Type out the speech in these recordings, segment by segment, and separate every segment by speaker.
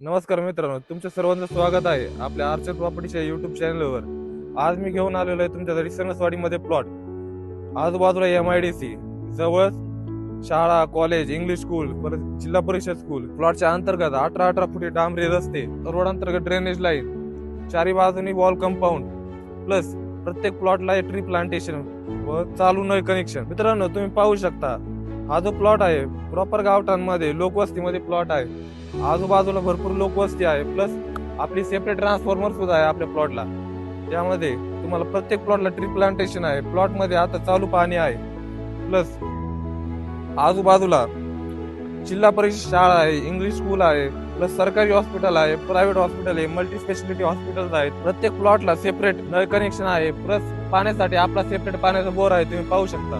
Speaker 1: नमस्कार मित्रांनो तुमचं सर्वांचं स्वागत आहे आपल्या आर्चर प्रॉपर्टीच्या युट्यूब चॅनलवर आज मी घेऊन आलेलो आहे तुमच्या सणसवाडीमध्ये प्लॉट आजूबाजूला एम आय डी सी जवळ शाळा कॉलेज इंग्लिश स्कूल परत जिल्हा परिषद स्कूल प्लॉटच्या अंतर्गत अठरा अठरा फुटी डांबरी रस्ते रोड अंतर्गत ड्रेनेज लाईन चारी बाजूनी वॉल कंपाऊंड प्लस प्रत्येक प्लॉटला ट्री प्लांटेशन व चालू नळ कनेक्शन मित्रांनो तुम्ही पाहू शकता हा जो प्लॉट आहे प्रॉपर गावठाणमध्ये लोकवस्तीमध्ये प्लॉट आहे. आजूबाजूला भरपूर लोकवस्ती आहे प्लस आपली सेपरेट ट्रान्सफॉर्मर सुद्धा आहे आपल्या प्लॉटला त्यामध्ये तुम्हाला प्रत्येक प्लॉटला ट्री प्लांटेशन आहे. प्लॉटमध्ये आता चालू पाणी आहे. प्लस आजूबाजूला जिल्हा परिषद शाळा आहे इंग्लिश स्कूल आहे प्लस सरकारी हॉस्पिटल आहे प्रायव्हेट हॉस्पिटल आहे मल्टी स्पेशालिटी हॉस्पिटल आहेत. प्रत्येक प्लॉटला सेपरेट नळ कनेक्शन आहे प्लस पाण्यासाठी आपला सेपरेट पाण्याचा बोर आहे तुम्ही पाहू शकता.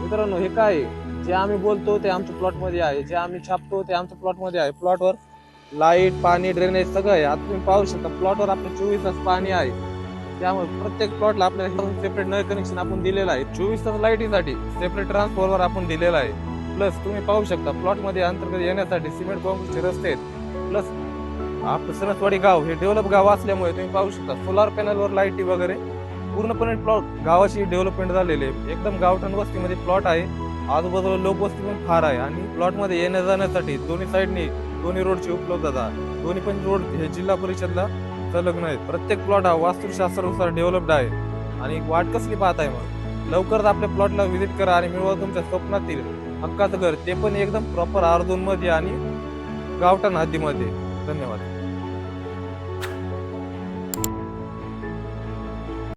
Speaker 1: मित्रांनो हे काय आहे? जे आम्ही बोलतो ते आमच्या प्लॉटमध्ये आहे. जे आम्ही छापतो ते आमच्या प्लॉटमध्ये आहे. प्लॉटवर लाइट पाणी ड्रेनेज सगळं आहे. आता तुम्ही पाहू शकता प्लॉटवर आपलं चोवीस तास पाणी आहे. त्यामुळे प्रत्येक प्लॉटला आपल्याला सेपरेट नळ कनेक्शन आपण दिलेलं आहे. चोवीस तास लाईटीसाठी सेपरेट ट्रान्सफॉर्मर आपण दिलेला आहे. प्लस तुम्ही पाहू शकता प्लॉटमध्ये अंतर्गत येण्यासाठी सिमेंट कॉन्क्रीटचे रस्ते आहेत. प्लस आपलं सणसवाडी गाव हे डेव्हलप गाव असल्यामुळे तुम्ही पाहू शकता सोलार पॅनलवर लाईटी वगैरे. पूर्णपणे प्लॉट गावाशी डेव्हलपमेंट झालेले आहे. एकदम गावठाण वस्तीमध्ये प्लॉट आहे. आजूबाजूला लोकवस्ती पण फार आहे आणि प्लॉटमध्ये येण्या जाण्यासाठी दोन्ही साईडने दोन्ही रोडची उपलब्धता दोन्ही पण रोड हे जिल्हा परिषदला संलग्न आहेत. प्रत्येक प्लॉट हा वास्तुशास्त्रानुसार डेव्हलप्ड आहे. आणि वाट कसली पाहत आहे मग? लवकरच आपल्या प्लॉटला व्हिजिट करा आणि मिळवा तुमच्या स्वप्नातील हक्काचं घर. ते पण एकदम प्रॉपर आर आणि गावठाण हद्दीमध्ये. धन्यवाद.